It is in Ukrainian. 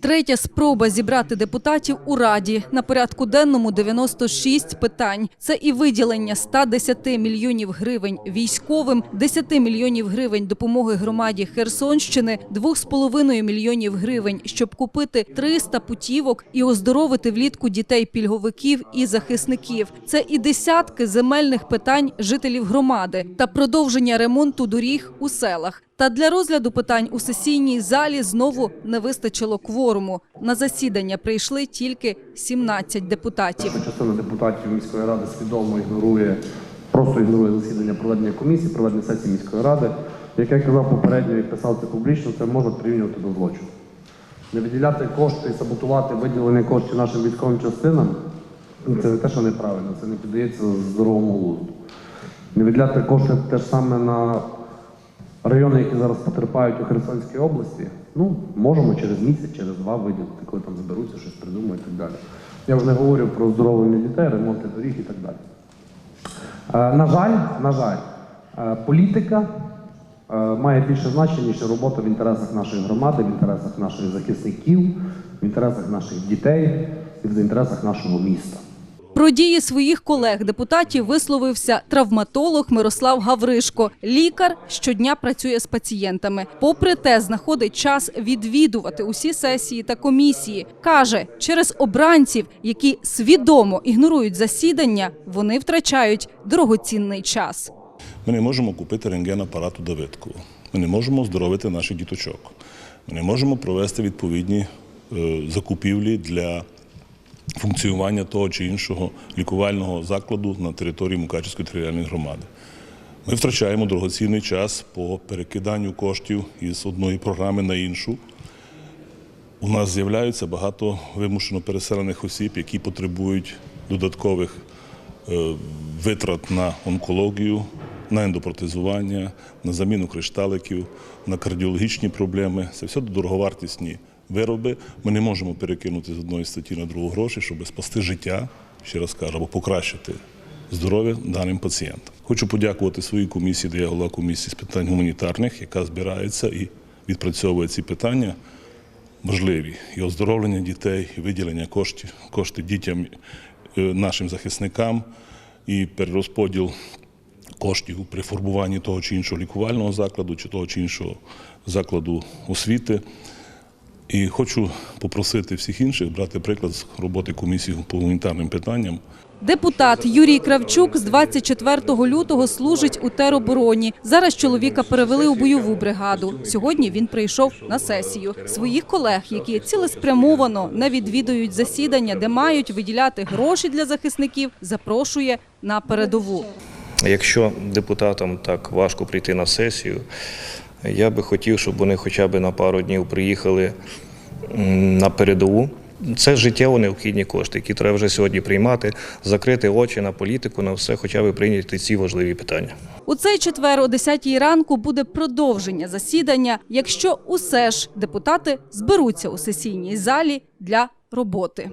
Третя спроба зібрати депутатів у Раді. На порядку денному 96 питань. Це і виділення 110 мільйонів гривень військовим, 10 мільйонів гривень допомоги громаді Херсонщини, 2,5 мільйонів гривень, щоб купити 300 путівок і оздоровити влітку дітей-пільговиків і захисників. Це і десятки земельних питань жителів громади та продовження ремонту доріг у селах. Та для розгляду питань у сесійній залі знову не вистачило кворуму. На засідання прийшли тільки 17 депутатів. Частина депутатів міської ради свідомо ігнорує, просто ігнорує засідання проведення комісії, проведення сесії міської ради. Як я казав попередньо і писав це публічно, це може прирівнювати до злочину. Не виділяти кошти і саботувати виділення коштів нашим військовим частинам це не те, що неправильно, це не піддається здоровому глузду. Не виділяти кошти те ж саме на райони, які зараз потерпають у Херсонській області, ну, можемо через місяць, через два виділити, коли там зберуться, щось придумають і так далі. Я вже не говорю про оздоровлення дітей, ремонти доріг і так далі. Е, на жаль, на жаль, е, політика е, має більше значення, ніж робота в інтересах нашої громади, в інтересах наших захисників, в інтересах наших дітей і в інтересах нашого міста. Про дії своїх колег-депутатів висловився травматолог Мирослав Гавришко. Лікар щодня працює з пацієнтами. Попри те, знаходить час відвідувати усі сесії та комісії. Каже, через обранців, які свідомо ігнорують засідання, вони втрачають дорогоцінний час. Ми не можемо купити рентген-апарат у Давидкову. Ми не можемо оздоровити наших діточок. Ми не можемо провести відповідні е, закупівлі для функціонування того чи іншого лікувального закладу на території Мукачівської територіальної громади. Ми втрачаємо дорогоцінний час по перекиданню коштів із одної програми на іншу. У нас з'являється багато вимушено переселених осіб, які потребують додаткових е, витрат на онкологію, на ендопротезування, на заміну кришталиків, на кардіологічні проблеми. Це все дороговартісні вироби. Ми не можемо перекинути з одної статті на другу гроші, щоб спасти життя, ще раз кажу, або покращити здоров'я даним пацієнтам. Хочу подякувати своїй комісії, де я голова комісії з питань гуманітарних, яка збирається і відпрацьовує ці питання можливі і оздоровлення дітей, і виділення коштів, кошти дітям, е, нашим захисникам, і перерозподіл коштів при формуванні того чи іншого лікувального закладу, чи того чи іншого закладу освіти. І хочу попросити всіх інших брати приклад з роботи комісії по гуманітарним питанням. Депутат Юрій Кравчук з 24 лютого служить у теробороні. Зараз чоловіка перевели у бойову бригаду. Сьогодні він прийшов на сесію. Своїх колег, які цілеспрямовано не відвідують засідання, де мають виділяти гроші для захисників, запрошує на передову. Якщо депутатам так важко прийти на сесію, я би хотів, щоб вони хоча б на пару днів приїхали на передову. Це життєво необхідні кошти, які треба вже сьогодні приймати, закрити очі на політику, на все, хоча б прийняти ці важливі питання. У цей четвер о 10 ранку буде продовження засідання, якщо усе ж депутати зберуться у сесійній залі для роботи.